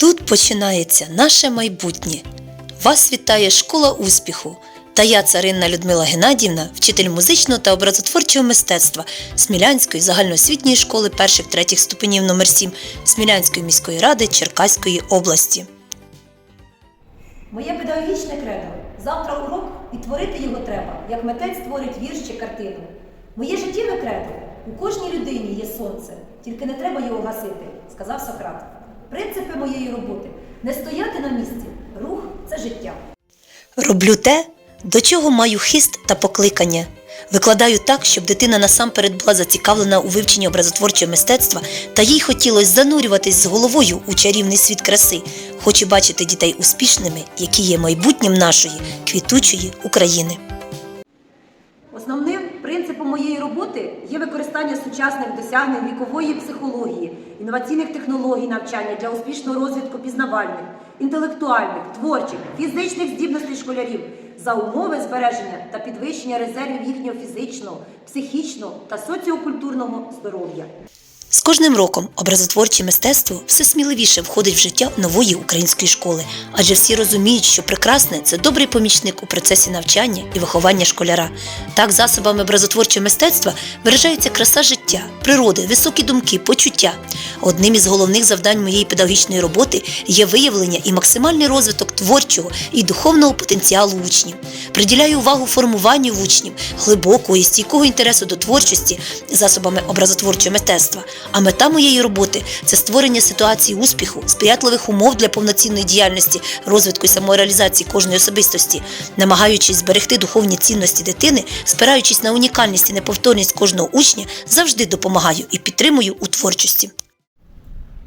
Тут починається наше майбутнє. Вас вітає школа успіху. Та я, царинна Людмила Геннадівна, вчитель музичного та образотворчого мистецтва Смілянської загальноосвітньої школи перших третіх ступенів номер 7 Смілянської міської ради Черкаської області. Моє педагогічне кредо. Завтра урок і творити його треба, як митець творить вірш чи картину. Моє життєве кредо. У кожній людині є сонце, тільки не треба його гасити, сказав Сократ. Принципи моєї роботи не стояти на місці. Рух це життя. Роблю те, до чого маю хист та покликання. Викладаю так, щоб дитина насамперед була зацікавлена у вивченні образотворчого мистецтва, та їй хотілося занурюватись з головою у чарівний світ краси. Хочу бачити дітей успішними, які є майбутнім нашої квітучої України. Роботи є використання сучасних досягнень вікової психології, інноваційних технологій навчання для успішного розвитку пізнавальних, інтелектуальних, творчих, фізичних здібностей школярів за умови збереження та підвищення резервів їхнього фізичного, психічного та соціокультурного здоров'я. З кожним роком образотворче мистецтво все сміливіше входить в життя нової української школи, адже всі розуміють, що прекрасне це добрий помічник у процесі навчання і виховання школяра. Так, засобами образотворчого мистецтва виражається краса життя, природи, високі думки, почуття. Одним із головних завдань моєї педагогічної роботи є виявлення і максимальний розвиток творчого і духовного потенціалу учнів. Приділяю увагу формуванню учнів глибокого і стійкого інтересу до творчості засобами образотворчого мистецтва. А мета моєї роботи це створення ситуації успіху, сприятливих умов для повноцінної діяльності, розвитку і самореалізації кожної особистості, намагаючись зберегти духовні цінності дитини, спираючись на унікальність і неповторність кожного учня, завжди допомагаю і підтримую у творчості.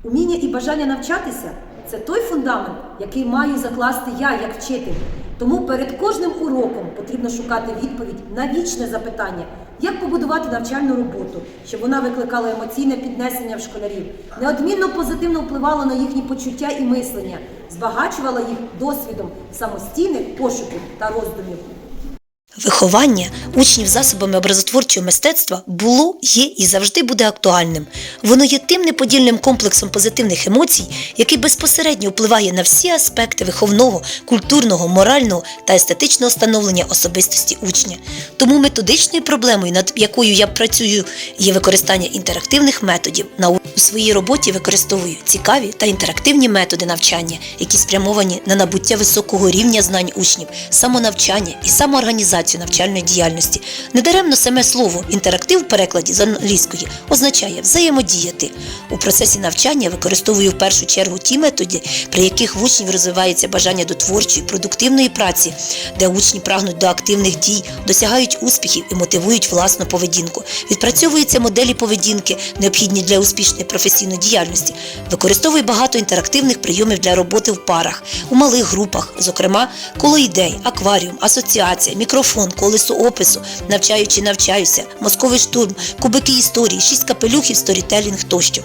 Уміння і бажання навчатися це той фундамент, який маю закласти я як вчитель. Тому перед кожним уроком потрібно шукати відповідь на вічне запитання, як побудувати навчальну роботу, щоб вона викликала емоційне піднесення в школярів, неодмінно позитивно впливала на їхні почуття і мислення, збагачувала їх досвідом самостійних пошуків та роздумів. Виховання учнів засобами образотворчого мистецтва було, є і завжди буде актуальним. Воно є тим неподільним комплексом позитивних емоцій, який безпосередньо впливає на всі аспекти виховного, культурного, морального та естетичного становлення особистості учня. Тому методичною проблемою, над якою я працюю, є використання інтерактивних методів. У своїй роботі використовую цікаві та інтерактивні методи навчання, які спрямовані на набуття високого рівня знань учнів, самонавчання і самоорганізацію навчальної діяльності. Недаремно саме слово інтерактив в перекладі з англійської означає взаємодіяти. У процесі навчання використовую в першу чергу ті методи, при яких в учнів розвивається бажання до творчої, продуктивної праці, де учні прагнуть до активних дій, досягають успіхів і мотивують власну поведінку. Відпрацьовуються моделі поведінки, необхідні для успішної професійної діяльності. Використовую багато інтерактивних прийомів для роботи в парах, у малих групах, зокрема, коло ідей, акваріум, асоціація, мікрофон, колесо опису, навчаючи, навчаюся, мозковий штурм, кубики історії, шість капелюхів, сторітелінг тощо.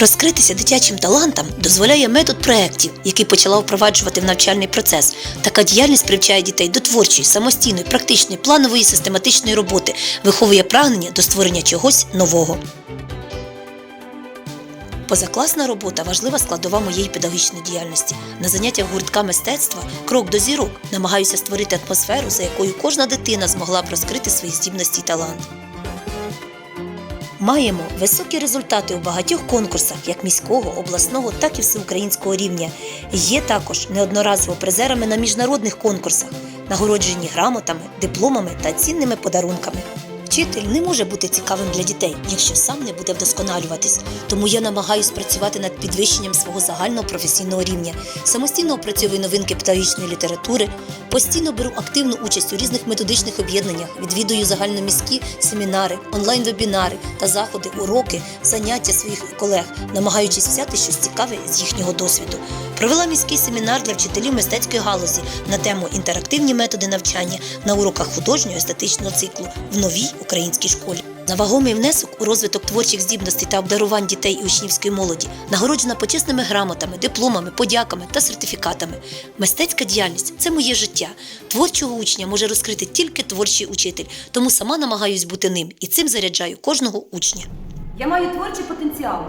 Розкритися дитячим талантам дозволяє метод проєктів, який почала впроваджувати в навчальний процес. Така діяльність привчає дітей до творчої, самостійної, практичної, планової, систематичної роботи, виховує прагнення до створення чогось нового. Позакласна робота важлива складова моєї педагогічної діяльності. На заняттях гуртка мистецтва крок до зірок намагаюся створити атмосферу, за якою кожна дитина змогла б розкрити свої здібності і талант. Маємо високі результати у багатьох конкурсах, як міського, обласного, так і всеукраїнського рівня. Є також неодноразово призерами на міжнародних конкурсах, нагороджені грамотами, дипломами та цінними подарунками. Вчитель не може бути цікавим для дітей, якщо сам не буде вдосконалюватись. Тому я намагаюсь працювати над підвищенням свого загального професійного рівня, самостійно опрацьовую новинки педагогічної літератури, постійно беру активну участь у різних методичних об'єднаннях, відвідую загальноміські семінари, онлайн-вебінари та заходи, уроки, заняття своїх колег, намагаючись взяти щось цікаве з їхнього досвіду. Провела міський семінар для вчителів мистецької галузі на тему інтерактивні методи навчання на уроках художнього естетичного циклу в новій українській школі. На вагомий внесок у розвиток творчих здібностей та обдарувань дітей і учнівської молоді нагороджена почесними грамотами, дипломами, подяками та сертифікатами. Мистецька діяльність це моє життя. Творчого учня може розкрити тільки творчий учитель, тому сама намагаюсь бути ним і цим заряджаю кожного учня. Я маю творчий потенціал,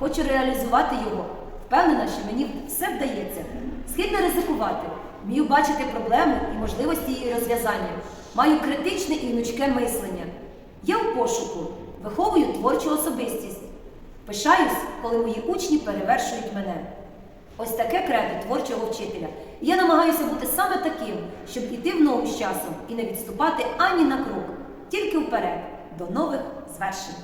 хочу реалізувати його Впевнена, що мені все вдається. Схильна ризикувати, вмію бачити проблему і можливості її розв'язання. Маю критичне і гнучке мислення. Я в пошуку, виховую творчу особистість. Пишаюсь, коли мої учні перевершують мене. Ось таке кредо творчого вчителя. І я намагаюся бути саме таким, щоб іти в ногу з часом і не відступати ані на крок, тільки вперед, до нових звершень.